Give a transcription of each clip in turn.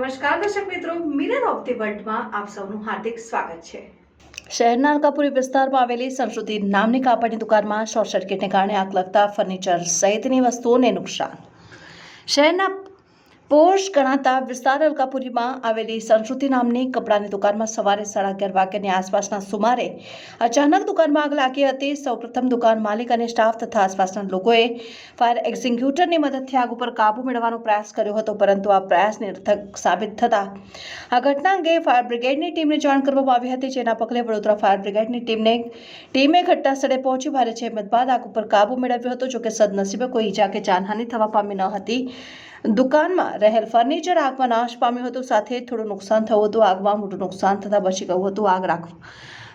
નમસ્કાર દર્શક મિત્રો મિરર ઓફ ધી વર્લ્ડમાં આપ સૌનું હાર્દિક સ્વાગત છે. શહેરના અલકાપુરી વિસ્તારમાં આવેલી સંસ્કૃતિ નામની કાપડની દુકાનમાં શોર્ટ સર્કિટને કારણે આગ લગતા ફર્નિચર સહિતની વસ્તુઓને નુકસાન. શહેરના પોશ ગણાતા વિસ્તાર અલકાપુરીમાં આવેલી સંસ્કૃતિ નામની કપડાની દુકાનમાં સવારે સાડા અગિયાર વાગ્યાની આસપાસના સુમારે અચાનક દુકાનમાં આગ લાગી હતી. સૌપ્રથમ દુકાન માલિક અને સ્ટાફ તથા આસપાસના લોકોએ ફાયર એક્ઝિક્યુટરની મદદથી આગ ઉપર કાબુ મેળવવાનો પ્રયાસ કર્યો હતો, પરંતુ આ પ્રયાસ નિર્થક સાબિત થતા આ ઘટના અંગે ફાયર બ્રિગેડની ટીમને જાણ કરવામાં આવી હતી, જેના પગલે વડોદરા ફાયર બ્રિગેડની ટીમને ટીમે ઘટના સ્થળે પહોંચી ભારે જહેમત બાદ આગ ઉપર કાબુ મેળવ્યો હતો, જોકે સદનસીબે કોઈ ઈજા કે જાનહાનિ થવા પામી ન હતી. દુકાનમાં રહેલ ફર્નિચર આગમાં નાશ પામ્યું હતું. સાથે થોડું નુકસાન થયું હતું. આગમાં મોટું નુકસાન થતાં બચી ગયું હતું. આગ રાખ,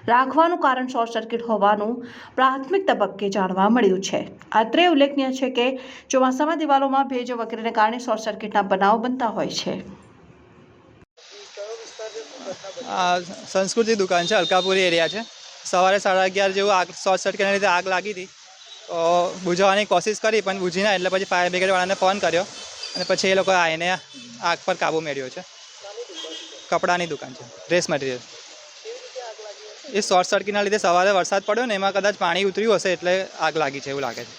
રાખવાનું કારણ શોર્ટ સર્કિટ હોવાનું પ્રાથમિક તબક્કે જાણવા મળ્યું છે. અત્રે ઉલ્લેખનીય છે કે ચોમાસામાં દિવાલોમાં ભેજ વગેરેને કારણે શોર્ટ સર્કિટના બનાવ બનતા હોય છે. સંસ્કૃતિ દુકાન છે, અલકાપુરી એરિયા છે. સવારે સાડા અગિયાર જેવું આગ શોર્ટ સર્કિટના લીધે આગ લાગી હતી. તો બુઝાવવાની કોશિશ કરી, પણ બુઝી ના એટલે પછી ફાયર બ્રિગેડવાળાને ફોન કર્યો. અને પછી એ લોકો આવીને આગ પર કાબુ મેળવ્યો છે. કપડાની દુકાન છે. ડ્રેસ મટીરિયલ એ શોર્ટ સર્કિટના લીધે સવારે વરસાદ પડ્યો ને, એમાં કદાચ પાણી ઉતર્યું હશે એટલે આગ લાગી છે એવું લાગે છે.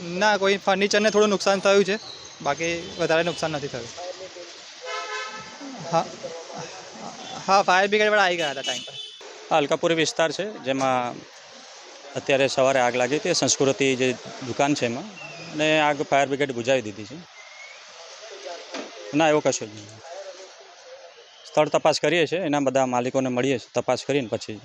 ના, કોઈ ફર્નિચરને થોડું નુકસાન થયું છે. બાકી વધારે નુકસાન નથી થયું. હા. હા ફાયર બ્રિગેડવાળા આવી ગયા હતા ટાઈમ પર. અલકાપુરી વિસ્તાર છે, જેમાં અત્યારે સવારે આગ લાગી હતી. સંસ્કૃતિ જે દુકાન છે એમાં. ને આગ ફાયર બ્રિગેડ બુજાવી દીધી છે. ના, એવું કશું જ નહીં. સ્થળ તપાસ કરીએ છીએ, એના બધા માલિકોને મળીએ છીએ, તપાસ કરીને પછી